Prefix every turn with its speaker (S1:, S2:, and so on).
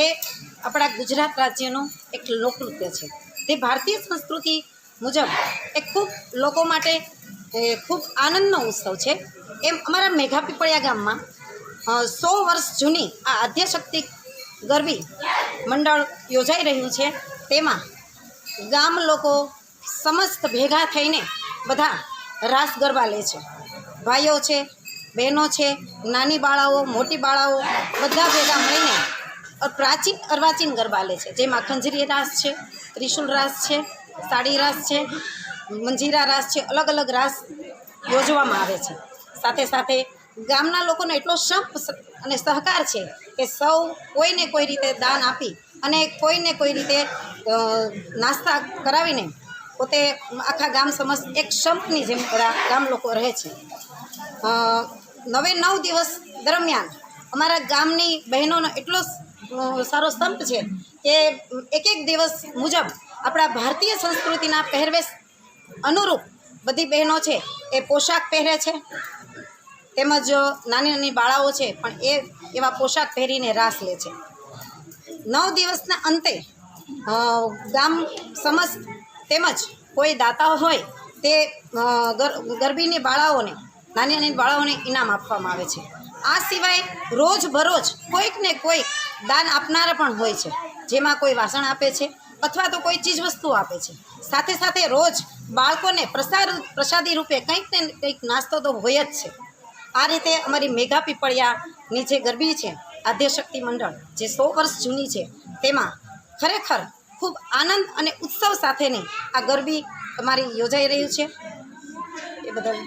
S1: એ આપણા ગુજરાત રાજ્યનું એક લોકનૃત્ય છે. તે ભારતીય સંસ્કૃતિ મુજબ એ ખૂબ લોકો માટે ખૂબ આનંદનો ઉત્સવ છે. એમ અમારા મેઘા પીપળિયા ગામમાં સો વર્ષ જૂની આ આદ્યશક્તિ ગરબી મંડળ યોજાઈ રહ્યું છે. તેમાં ગામ લોકો સમસ્ત ભેગા થઈને બધા રાસ ગરબા લે છે. ભાઈઓ છે, બહેનો છે, નાની બાળાઓ, મોટી બાળાઓ, બધા ભેગા મળીને પ્રાચીન અર્વાચીન ગરબા લે છે, જેમાં ખંજરી રાસ છે ત્રિશુલ રાસ છે, સાડી રાસ છે, મંજીરા રાસ છે, અલગ અલગ રાસ યોજવામાં આવે છે. સાથે સાથે ગામના લોકોનો એટલો સંપ અને સહકાર છે કે સૌ કોઈને કોઈ રીતે દાન આપી અને કોઈને કોઈ રીતે નાસ્તા કરાવીને પોતે આખા ગામ સમસ્ત એક સંપની જેમ ગામ લોકો રહે છે. નવે નવ દિવસ દરમિયાન અમારા ગામની બહેનોનો એટલો સારો સ્તંભ છે. કે એક એક દિવસ મુજબ આપણા ભારતીય સંસ્કૃતિના પહેરવેશ અનુરૂપ બધી બહેનો છે એ પોશાક પહેરે છે. તેમજ નાની નાની બાળાઓ છે પણ એ એવા પોશાક પહેરીને રાસ લે છે. નવ દિવસના અંતે ગામ સમસ્ત તેમજ કોઈ દાતાઓ હોય તે ગરબીની બાળાઓને, નાની નાની બાળાઓને ઇનામ આપવામાં આવે છે. આ સિવાય રોજ બરોજ કોઈક ને કોઈક દાન આપનારા પણ હોય છે. જેમાં કોઈ વાસણ આપે છે અથવા તો કોઈ ચીજ વસ્તુ આપે છે. સાથે સાથે રોજ બાળકોને પ્રસાદ પ્રસાદી રૂપે કંઈક ને કંઈક નાસ્તો તો હોય જ છે. આ રીતે અમારી મેઘા પીપળિયાની જે ગરબી છે. આદ્યશક્તિ મંડળ, જે સો વર્ષ જૂની છે. તેમાં ખરેખર ખૂબ આનંદ અને ઉત્સવ સાથેની આ ગરબી અમારી યોજાઈ રહ્યું છે. એ બદલ